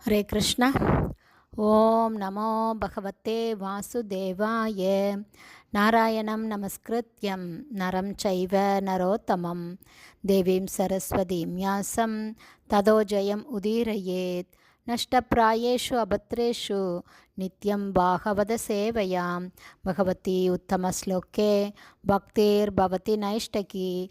हरे कृष्ण। ॐ नमो भगवते वासुदेवाय। नारायणं नमस्कृत्यं नरं चैव नरोत्तमं। देवीं सरस्वतीं यासं ततो जयम् उदीरयेत्। नष्टप्रायेषु अभद्रेषु नित्यं भागवदसेवयां भगवती उत्तमश्लोके भक्तिर्भवति नैष्टकी।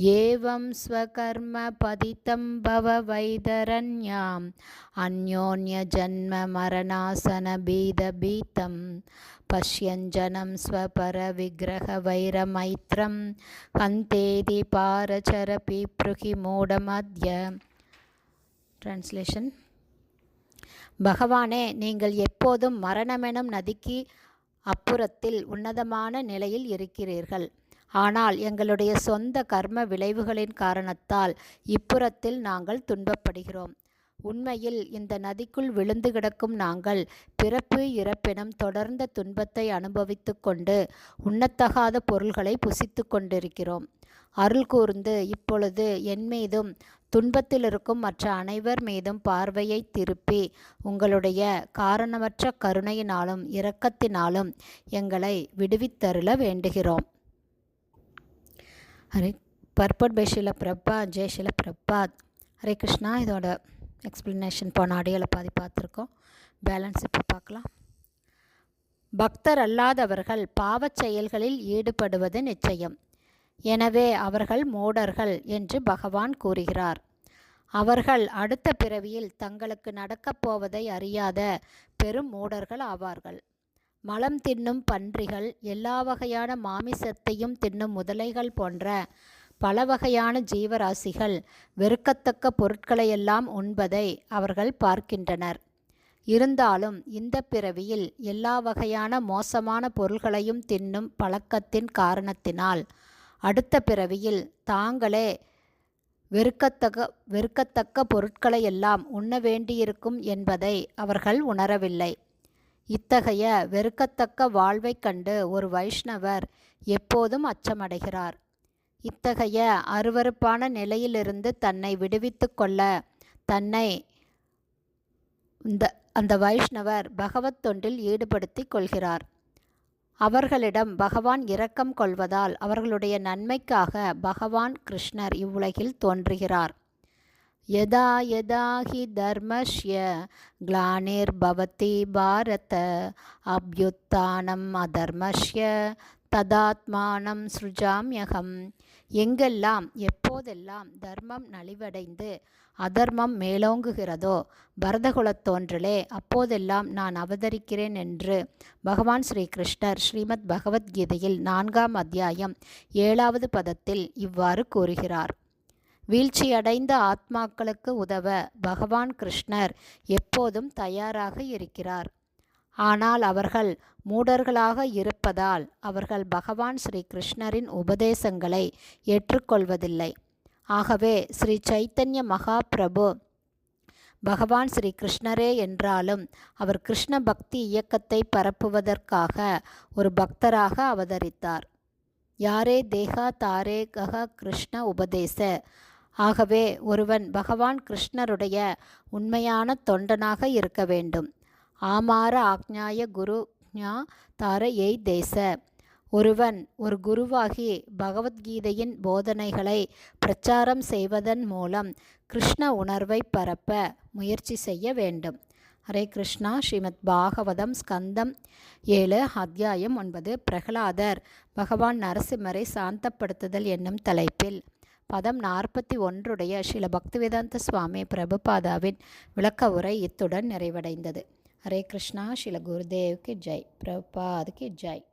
ஏவம் ஸ்வகர்ம பதித்தம் பவ வைதரண்யாம். அந்யோன்ய ஜன்ம மரணாசன பீத பீத்தம். பஷ்யஞ்சனம் ஸ்வபர விக்கிரக வைரமைத்ரம் ஹந்தேதி பாரச்சர பீப்ருகி மூடமத்ய. டிரான்ஸ்லேஷன் பகவானே நீங்கள் எப்போதும் மரணமெனும் நதிக்கு அப்புறத்தில் உன்னதமான நிலையில் இருக்கிறீர்கள். ஆனால் எங்களுடைய சொந்த கர்ம விளைவுகளின் காரணத்தால் இப்புறத்தில் நாங்கள் துன்பப்படுகிறோம். உண்மையில் இந்த நதிக்குள் விழுந்து கிடக்கும் நாங்கள் பிறப்பு இறப்பினும் தொடர்ந்த துன்பத்தை அனுபவித்து கொண்டு உண்ணத்தகாத பொருள்களை புசித்து கொண்டிருக்கிறோம். அருள் கூர்ந்து இப்பொழுது என் மீதும் துன்பத்தில் இருக்கும் மற்ற அனைவர் மீதும் பார்வையை திருப்பி உங்களுடைய காரணமற்ற கருணையினாலும் இரக்கத்தினாலும் எங்களை விடுவித்தருள வேண்டுகிறோம். ஹரே பர்பட் பை ஷில பிரபா ஜெய் ஷில பிரபாத் ஹரே கிருஷ்ணா இதோட எக்ஸ்ப்ளனேஷன் போன ஆடியோவில் பாதி பார்த்துருக்கோம். பேலன்ஸ் இப்போ பார்க்கலாம். பக்தர் அல்லாதவர்கள் பாவச் செயல்களில் ஈடுபடுவது நிச்சயம். எனவே அவர்கள் மூடர்கள் என்று பகவான் கூறுகிறார். அவர்கள் அடுத்த பிறவியில் தங்களுக்கு நடக்கப் போவதை அறியாத பெரும் மூடர்கள் ஆவார்கள். மலம் தின்னும் பன்றிகள் எல்லா வகையான மாமிசத்தையும் தின்னும் முதலைகள் போன்ற பல வகையான ஜீவராசிகள் வெறுக்கத்தக்க பொருட்களையெல்லாம் உண்பதை அவர்கள் பார்க்கின்றனர். இருந்தாலும் இந்த பிறவியில் எல்லா வகையான மோசமான பொருள்களையும் தின்னும் பழக்கத்தின் காரணத்தினால் அடுத்த பிறவியில் தாங்களே வெறுக்கத்தக்க வெறுக்கத்தக்க பொருட்களையெல்லாம் உண்ண வேண்டியிருக்கும் என்பதை அவர்கள் உணரவில்லை. இத்தகைய வெறுக்கத்தக்க வாழ்வைக் கண்டு ஒரு வைஷ்ணவர் எப்போதும் அச்சமடைகிறார். இத்தகைய அருவறுப்பான நிலையிலிருந்து தன்னை விடுவித்து கொள்ள தன்னை இந்த அந்த வைஷ்ணவர் பகவத் தொண்டில் ஈடுபடுத்தி கொள்கிறார். அவர்களிடம் பகவான் இரக்கம் கொள்வதால் அவர்களுடைய நன்மைக்காக பகவான் கிருஷ்ணர் இவ்வுலகில் தோன்றுகிறார். யதா யதா ஹி धर्मस्य ग्लानिर्भवति பாரத अभ्युत्थानम् अधर्मस्य ததாத்மானம் சுஜாமியகம். எங்கெல்லாம் எப்போதெல்லாம் தர்மம் நலிவடைந்து அதர்மம் மேலோங்குகிறதோ பரதகுலத் தோன்றலே அப்போதெல்லாம் நான் அவதரிக்கிறேன் என்று பகவான் ஸ்ரீ கிருஷ்ணர் ஸ்ரீமத் பகவத்கீதையில் நான்காம் அத்தியாயம் ஏழாவது பதத்தில் இவ்வாறு கூறுகிறார். வீழ்ச்சியடைந்த ஆத்மாக்களுக்கு உதவ பகவான் கிருஷ்ணர் எப்போதும் தயாராக இருக்கிறார். ஆனால் அவர்கள் மூடர்களாக இருப்பதால் அவர்கள் பகவான் ஸ்ரீ கிருஷ்ணரின் உபதேசங்களை ஏற்றுக்கொள்வதில்லை. ஆகவே ஸ்ரீ சைத்தன்ய மகாபிரபு பகவான் ஸ்ரீ கிருஷ்ணரே என்றாலும் அவர் கிருஷ்ண பக்தி இயக்கத்தை பரப்புவதற்காக ஒரு பக்தராக அவதரித்தார். யாரே தேகா தாரே கக கிருஷ்ண உபதேச ஆகவே ஒருவன் பகவான் கிருஷ்ணருடைய உண்மையான தொண்டனாக இருக்க வேண்டும். ஆமார ஆக்ஞாய குரு ஞா தார எய் தேச. ஒருவன் ஒரு குருவாகி பகவத்கீதையின் போதனைகளை பிரச்சாரம் செய்வதன் மூலம் கிருஷ்ண உணர்வை பரப்ப முயற்சி செய்ய வேண்டும். ஹரே கிருஷ்ணா ஸ்ரீமத் பாகவதம் ஸ்கந்தம் ஏழு அத்தியாயம் ஒன்பது பிரகலாதர் பகவான் நரசிம்மரை சாந்தப்படுத்துதல் என்னும் தலைப்பில். பதம் நாற்பத்தி ஒன்றுடைய ஸ்ரீல பக்திவேதாந்த சுவாமி பிரபுபாதாவின் விளக்க உரை இத்துடன் நிறைவடைந்தது. ஹரே கிருஷ்ணா ஸ்ரீல குருதேவ்க்கு ஜெய். பிரபுபாதுக்கு ஜெய்.